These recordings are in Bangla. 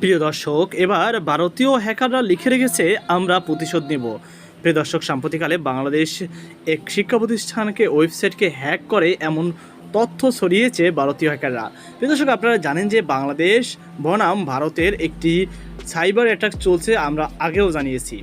প্রিয় দর্শক, এবার ভারতীয় হ্যাকাররা লিখে রেখেছে, আমরা প্রতিশোধ নেব। প্রিয় দর্শক, সাম্প্রতিককালে বাংলাদেশ এক শিক্ষা প্রতিষ্ঠানকে ওয়েবসাইটকে হ্যাক করে এমন তথ্য ছড়িয়েছে ভারতীয় হ্যাকাররা। প্রিয় দর্শক, আপনারা জানেন যে বাংলাদেশ বনাম ভারতের একটি সাইবার অ্যাটাক চলছে, আমরা আগেও জানিয়েছি।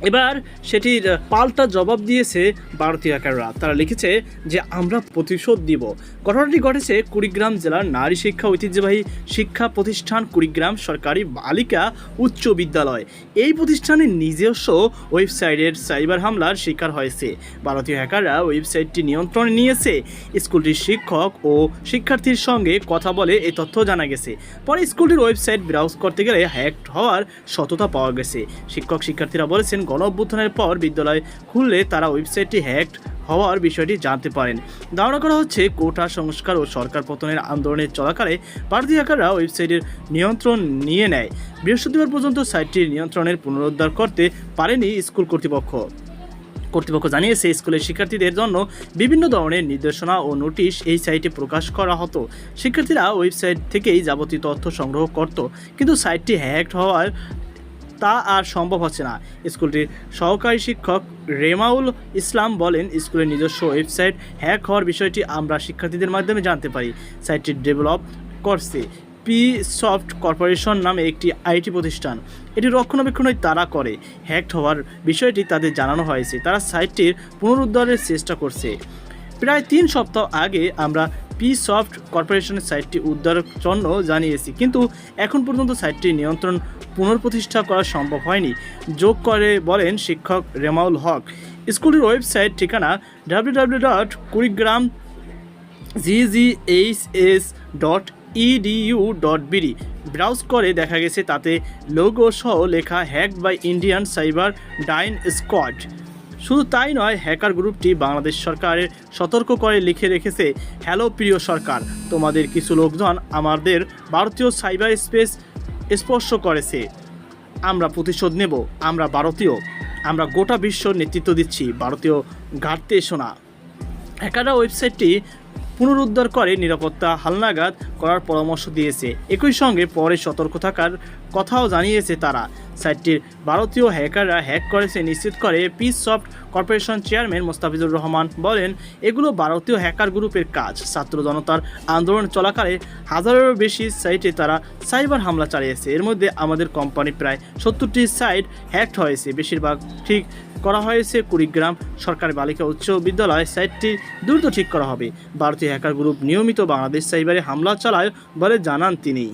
এবার সেটির পাল্টা জবাব দিয়েছে ভারতীয় হ্যাকাররা। তারা লিখেছে যে, আমরা প্রতিশোধ দিব ঘটনাটি ঘটেছে কুড়িগ্রাম জেলার নারী শিক্ষা ঐতিহ্যবাহী শিক্ষা প্রতিষ্ঠান কুড়িগ্রাম সরকারি বালিকা উচ্চ বিদ্যালয়। এই প্রতিষ্ঠানের নিজস্ব ওয়েবসাইটের সাইবার হামলার শিকার হয়েছে। ভারতীয় হ্যাকাররা ওয়েবসাইটটি নিয়ন্ত্রণে নিয়েছে। স্কুলটির শিক্ষক ও শিক্ষার্থীর সঙ্গে কথা বলে এই তথ্য জানা গেছে। পরে স্কুলটির ওয়েবসাইট ব্রাউজ করতে গেলে হ্যাক হওয়ার সততা পাওয়া গেছে। শিক্ষক শিক্ষার্থীরা বলেছেন গণ অভ্যুত্থানের পর বিদ্যালয় খুললে তারা ওয়েবসাইটটি হ্যাক হওয়ার বিষয়টি জানতে পারেন। ধারণা করা হচ্ছে, কোটা সংস্কার ও সরকার পতনের আন্দোলনের চলাকালে ভারতীয় হ্যাকাররা ওয়েবসাইটের নিয়ন্ত্রণ নিয়ে নেয়। বৃহস্পতিবার পর্যন্ত সাইটটির নিয়ন্ত্রণের পুনরুদ্ধার করতে পারেনি স্কুল কর্তৃপক্ষ। কর্তৃপক্ষ জানিয়েছে, স্কুলের শিক্ষার্থীদের জন্য বিভিন্ন ধরনের নির্দেশনা ও নোটিশ এই সাইটে প্রকাশ করা হতো। শিক্ষার্থীরা ওয়েবসাইট থেকেই যাবতীয় তথ্য সংগ্রহ করত, কিন্তু সাইটটি হ্যাক হওয়ার তা আর সম্ভব হচ্ছে না। স্কুলটির সহকারী শিক্ষক রেমাউল ইসলাম বলেন, স্কুলের নিজস্ব ওয়েবসাইট হ্যাক হওয়ার বিষয়টি আমরা শিক্ষার্থীদের মাধ্যমে জানতে পারি। সাইটটি ডেভেলপ করছে পি সফট কর্পোরেশন নামে একটি আইটি প্রতিষ্ঠান। এটি রক্ষণাবেক্ষণ তারা করে। হ্যাকড হওয়ার বিষয়টি তাদের জানানো হয়েছে। তারা সাইটটির পুনরুদ্ধারের চেষ্টা করছে। প্রায় তিন সপ্তাহ আগে আমরা পি সফট কর্পোরেশনের সাইটটি উদ্ধারের জন্য জানিয়েছি। কিন্তু এখন পর্যন্ত সাইটটি নিয়ন্ত্রণ পুনঃপ্রতিষ্ঠা করা সম্ভব হয়নি, যোগ করে বলেন শিক্ষক রেমাউল হক। স্কুলের ওয়েবসাইট ঠিকানা W W dot Kurigram GGHS dot edu dot BD browse করে দেখা গেছে, তাতে লোগো সহ লেখা hack by Indian cyber dine squad শুধু তাই নয়, হ্যাকার গ্রুপটি বাংলাদেশ সরকারের সতর্ক করে লিখে রেখেছে, হ্যালো প্রিয় সরকার, তোমাদের কিছু লোকজন আমাদের ভারতীয় সাইবার স্পেস স্পর্শ করেছে। আমরা প্রতিশোধ নেব, আমরা ভারতীয়, আমরা গোটা বিশ্ব নেতৃত্ব দিচ্ছি, ভারতীয় ঘাটতে এসো না। হ্যাকাররা ওয়েবসাইটটি পুনরুদ্ধার করে নিরাপত্তা হালনাগাদ করার পরামর্শ দিয়েছে। একই সঙ্গে পরে সতর্ক থাকার কথাও জানিয়েছে তারা। সাইটটির ভারতীয় হ্যাকাররা হ্যাক করেছে নিশ্চিত করে peace soft corporation chairman Mostafizur Rahman বলেন, এগুলো ভারতীয় হ্যাকার গ্রুপের কাজ। ছাত্র জনতার আন্দোলন চলাকালে হাজারেরও বেশি সাইটে তারা সাইবার হামলা চালিয়েছে। এর মধ্যে আমাদের কোম্পানি প্রায় সত্তরটি সাইট হ্যাকড হয়েছে। বেশিরভাগ ঠিক করা হয়েছে। কুড়িগ্রাম সরকারি বালিকা উচ্চ বিদ্যালয় সাইটটি দ্রুত ঠিক করা হবে। ভারতীয় হ্যাকার গ্রুপ নিয়মিত বাংলাদেশ সাইবারে হামলা চালায় বলে জানান তিনি।